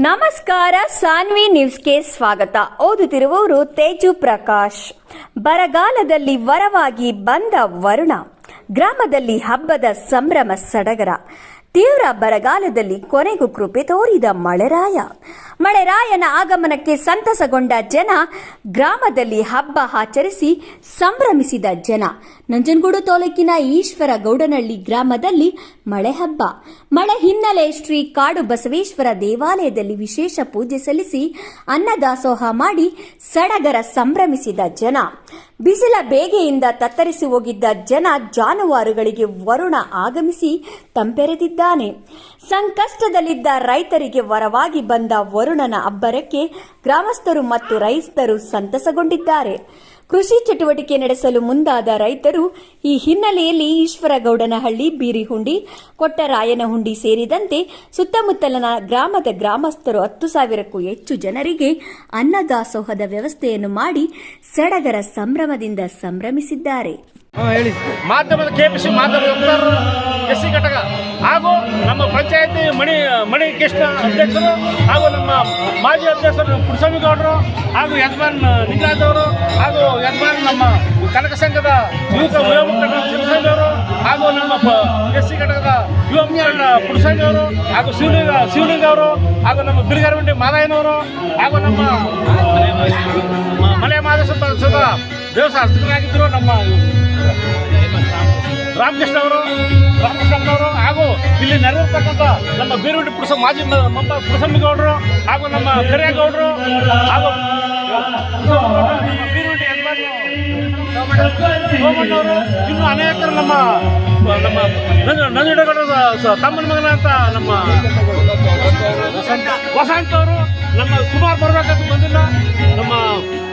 ನಮಸ್ಕಾರ, ಸಾನ್ವಿ ನ್ಯೂಸ್ಗೆ ಸ್ವಾಗತ. ಓದುತ್ತಿರುವವರು ತೇಜು ಪ್ರಕಾಶ್. ಬರಗಾಲದಲ್ಲಿ ವರವಾಗಿ ಬಂದ ವರುಣ. ಗ್ರಾಮದಲ್ಲಿ ಹಬ್ಬದ ಸಂಭ್ರಮ ಸಡಗರ. ತೀವ್ರ ಬರಗಾಲದಲ್ಲಿ ಕೊನೆಗೂ ಕೃಪೆ ತೋರಿದ ಮಳೆರಾಯ. ಮಳೆರಾಯನ ಆಗಮನಕ್ಕೆ ಸಂತಸಗೊಂಡ ಜನ ಗ್ರಾಮದಲ್ಲಿ ಹಬ್ಬ ಆಚರಿಸಿ ಸಂಭ್ರಮಿಸಿದ ಜನ. ನಂಜನಗೂಡು ತಾಲೂಕಿನ ಈಶ್ವರ ಗೌಡನಹಳ್ಳಿ ಗ್ರಾಮದಲ್ಲಿ ಮಳೆ ಹಬ್ಬ. ಮಳೆ ಹಿನ್ನೆಲೆ ಶ್ರೀ ಕಾಡು ಬಸವೇಶ್ವರ ದೇವಾಲಯದಲ್ಲಿ ವಿಶೇಷ ಪೂಜೆ ಸಲ್ಲಿಸಿ ಅನ್ನದಾಸೋಹ ಮಾಡಿ ಸಡಗರ ಸಂಭ್ರಮಿಸಿದ ಜನ. ಬಿಸಿಲ ಬೇಗೆಯಿಂದ ತತ್ತರಿಸಿ ಹೋಗಿದ್ದ ಜನ ಜಾನುವಾರುಗಳಿಗೆ ವರುಣ ಆಗಮಿಸಿ ತಂಪೆರೆದಿದ್ದಾನೆ. ಸಂಕಷ್ಟದಲ್ಲಿದ್ದ ರೈತರಿಗೆ ವರವಾಗಿ ಬಂದ ವರುಣನ ಅಬ್ಬರಕ್ಕೆ ಗ್ರಾಮಸ್ಥರು ಮತ್ತು ರೈತರು ಸಂತಸಗೊಂಡಿದ್ದಾರೆ. ಕೃಷಿ ಚಟುವಟಿಕೆ ನಡೆಸಲು ಮುಂದಾದ ರೈತರು ಈ ಹಿನ್ನೆಲೆಯಲ್ಲಿ ಈಶ್ವರಗೌಡನಹಳ್ಳಿ, ಬೀರಿಹುಂಡಿ, ಕೊಟ್ಟರಾಯನಹುಂಡಿ ಸೇರಿದಂತೆ ಸುತ್ತಮುತ್ತಲಿನ ಗ್ರಾಮದ ಗ್ರಾಮಸ್ಥರು ಹತ್ತು ಸಾವಿರಕ್ಕೂ ಹೆಚ್ಚು ಜನರಿಗೆ ಅನ್ನದಾಸೋಹದ ವ್ಯವಸ್ಥೆಯನ್ನು ಮಾಡಿ ಸಡಗರ ಸಂಭ್ರಮದಿಂದ ಸಂಭ್ರಮಿಸಿದ್ದಾರೆ. ಮಾಧ್ಯಮದ ಕೆಪಿಸಿ ಮಾಧ್ಯಮದ ವಕ್ತಾರರು ಎಸ್ ಸಿ ಘಟಕ ಹಾಗೂ ನಮ್ಮ ಪಂಚಾಯತಿ ಮಣಿ ಮಣಿ ಕೃಷ್ಣ ಅಧ್ಯಕ್ಷರು ಹಾಗೂ ನಮ್ಮ ಮಾಜಿ ಅಧ್ಯಕ್ಷರು ಪುರುಸ್ವಾಮಿ ಗೌಡರು ಹಾಗೂ ಯಜಮಾನ್ ನಿಜಾಜ್ ಅವರು ಹಾಗೂ ಯಜಮಾನ್ ನಮ್ಮ ಕನಕ ಸಂಘದ ಯುವಕ ಶಿವಸ್ವಾಮಿ ಅವರು ಹಾಗೂ ನಮ್ಮ ಎಸ್ ಸಿ ಘಟಕದ ಯುವ ಅವರು ಹಾಗೂ ಶಿವಲಿಂಗ ಶಿವಲಿಂಗ ಅವರು ಹಾಗೂ ನಮ್ಮ ಬಿರುಗಾರಗುಂಡಿ ಮಾದಾಯನವರು ಹಾಗೂ ನಮ್ಮ ದೇವಸ್ಥಾನ ಅರ್ಚಕರಾಗಿದ್ದರು ನಮ್ಮ ರಾಮಕೃಷ್ಣ ಅವರು ರಾಮಕೃಷ್ಣ ಅವರು ಹಾಗೂ ಇಲ್ಲಿ ನೆರವೇರ್ತಕ್ಕಂಥ ನಮ್ಮ ಬೀರುಡಿ ಪುರುಷ ಮಾಜಿ ಪುರುಷಮ್ಮಿಗೌಡರು ಹಾಗೂ ನಮ್ಮ ಕರಿಯಗೌಡರು ಹಾಗೂ ಬೀರುಡಿ ಸೋಮಣ್ಣವರು ಇನ್ನು ಅನೇಕರು ನಮ್ಮ ನಮ್ಮ ನಂಜುಡಗೌಡರ ತಮ್ಮನ ಮಗನ ಅಂತ ನಮ್ಮ ವಸಂತ ಅವರು ನಮ್ಮ ಕುಮಾರ್ ಬರಬೇಕಂತ ಬಂದಿಲ್ಲ. ನಮ್ಮ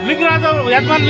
ಲಿಂಗರಾಜ್ ಅವರು ಯಜಮಾನ್